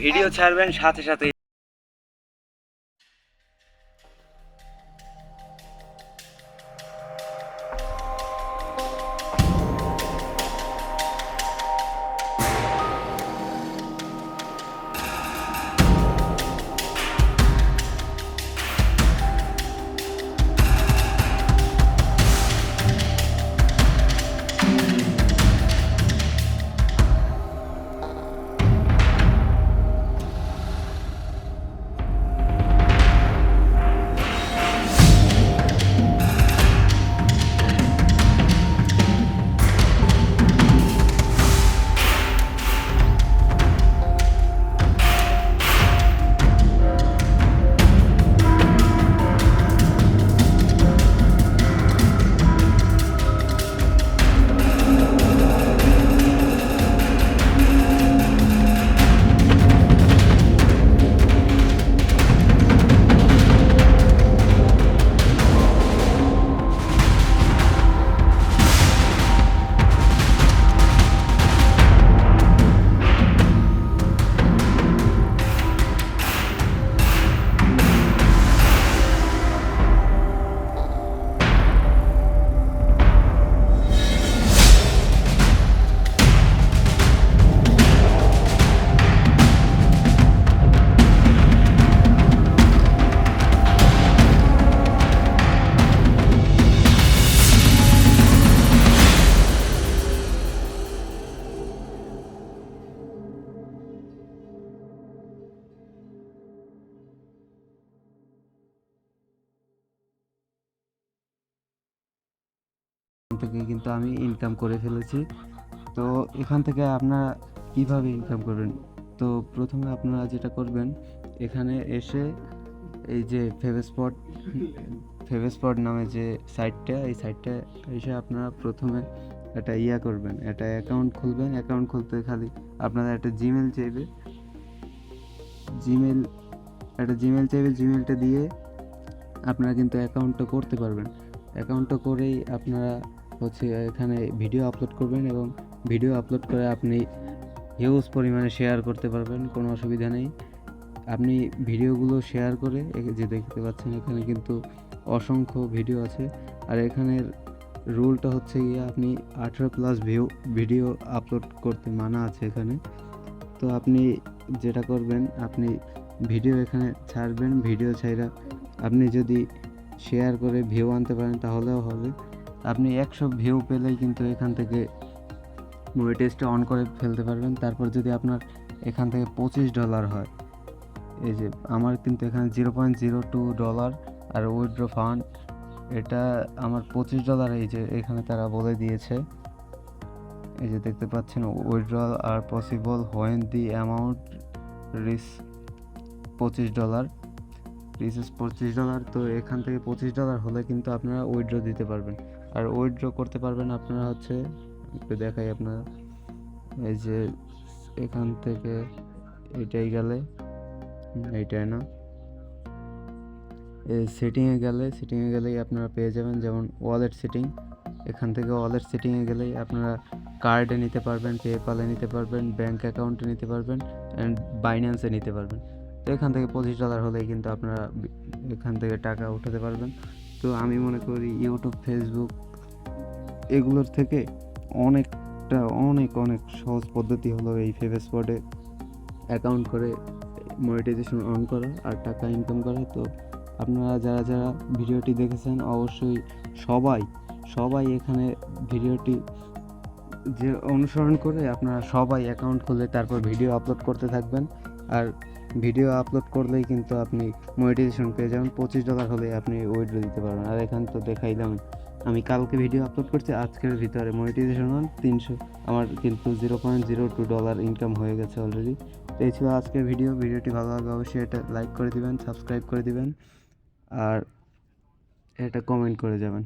Video ছাড়বেন সাথে সাথে থেকে কিন্তু আমি ইনকাম করে ফেলেছি। তো এখান থেকে আপনারা কীভাবে ইনকাম করবেন? তো প্রথমে আপনারা যেটা করবেন, এখানে এসে এই যে ফেভেস্পট ফেভেস্পট নামে যে সাইটটা এই সাইটটা এসে আপনারা প্রথমে একটা ইয়া করবেন, একটা অ্যাকাউন্ট খুলবেন। অ্যাকাউন্ট খুলতে খালি আপনারা একটা জিমেল চাইবে। জিমেল একটা জিমেল চাইবে জিমেলটা দিয়ে আপনারা কিন্তু অ্যাকাউন্টটা করতে পারবেন। অ্যাকাউন্টটা করেই আপনারা হচ্ছে এখানে ভিডিও আপলোড করবেন এবং ভিডিও আপলোড করে আপনি হিউজ পরিমাণে শেয়ার করতে পারবেন, কোনো অসুবিধা নেই। আপনি ভিডিওগুলো শেয়ার করে যে দেখতে পাচ্ছেন, এখানে কিন্তু অসংখ্য ভিডিও আছে। আর এখানের রুলটা হচ্ছে গিয়ে আপনি আঠেরো প্লাস ভিউ ভিডিও আপলোড করতে মানা আছে এখানে। তো আপনি যেটা করবেন, আপনি ভিডিও এখানে ছাড়বেন ভিডিও ছাইরা আপনি যদি শেয়ার করে ভিউ আনতে পারেন, তাহলেও হবে। আপনি একশো ভিউ পেলেই কিন্তু এখান থেকে মনিটাইজটা অন করে ফেলতে পারবেন। তারপর যদি আপনার এখান থেকে পঁচিশ ডলার হয়, এই যে আমার কিন্তু এখানে zero point zero two dollar আর উইথড্র ফান্ড এটা আমার পঁচিশ ডলার এই যে এখানে তারা বলে দিয়েছে। এই যে দেখতে পাচ্ছেন withdrawal R possible when the amount reach পঁচিশ ডলার রিসেস পঁচিশ ডলার তো এখান থেকে পঁচিশ ডলার হলে কিন্তু আপনারা উইথড্র দিতে পারবেন। আর উইথড্র করতে পারবেন আপনারা হচ্ছে, একটু দেখাই আপনারা। এই যে এখান থেকে এটাই গেলে, এইটাই না। এই সেটিংয়ে গেলে সেটিংয়ে গেলেই আপনারা পেয়ে যাবেন, যেমন ওয়ালেট সেটিং এখান থেকে ওয়ালেট সেটিংয়ে গেলেই আপনারা কার্ডে নিতে পারবেন পেপালে নিতে পারবেন ব্যাঙ্ক অ্যাকাউন্টে নিতে পারবেন অ্যান্ড বাইন্যান্সে নিতে পারবেন। তো এখান থেকে পঁচিশ ডলার হলেই কিন্তু আপনারা এখান থেকে টাকা উঠাতে পারবেন। তো আমি মনে করি ইউটিউব ফেসবুক এগুলোর থেকে অনেকটা, অনেক অনেক সহজ পদ্ধতি হলো এই ফেভ স্পটে অ্যাকাউন্ট করে মনিটাইজেশন অন করা আর টাকা ইনকাম করা। তো আপনারা যারা যারা ভিডিওটি দেখেছেন, অবশ্যই সবাই সবাই এখানে ভিডিওটি যে অনুসরণ করে আপনারা সবাই অ্যাকাউন্ট খুলে তারপর ভিডিও আপলোড করতে থাকবেন। আর ভিডিও আপলোড করলেই কিন্তু আপনি মনিটাইজেশন পেয়ে যাবেন। পঁচিশ ডলার হলে আপনি উইড্রো দিতে পারবেন। আর এখানে তো দেখাইলাম আমি কালকে ভিডিও আপলোড করছি, আজকের ভিতরে মনিটাইজেশন তিনশো। আমার কিন্তু zero point zero two dollar income হয়ে গেছে অলরেডি তো এই ছিল আজকের ভিডিও ভিডিওটি ভালো লাগলে অবশ্যই এটা লাইক করে দিবেন সাবস্ক্রাইব করে দিবেন। আর এটা কমেন্ট করে যাবেন।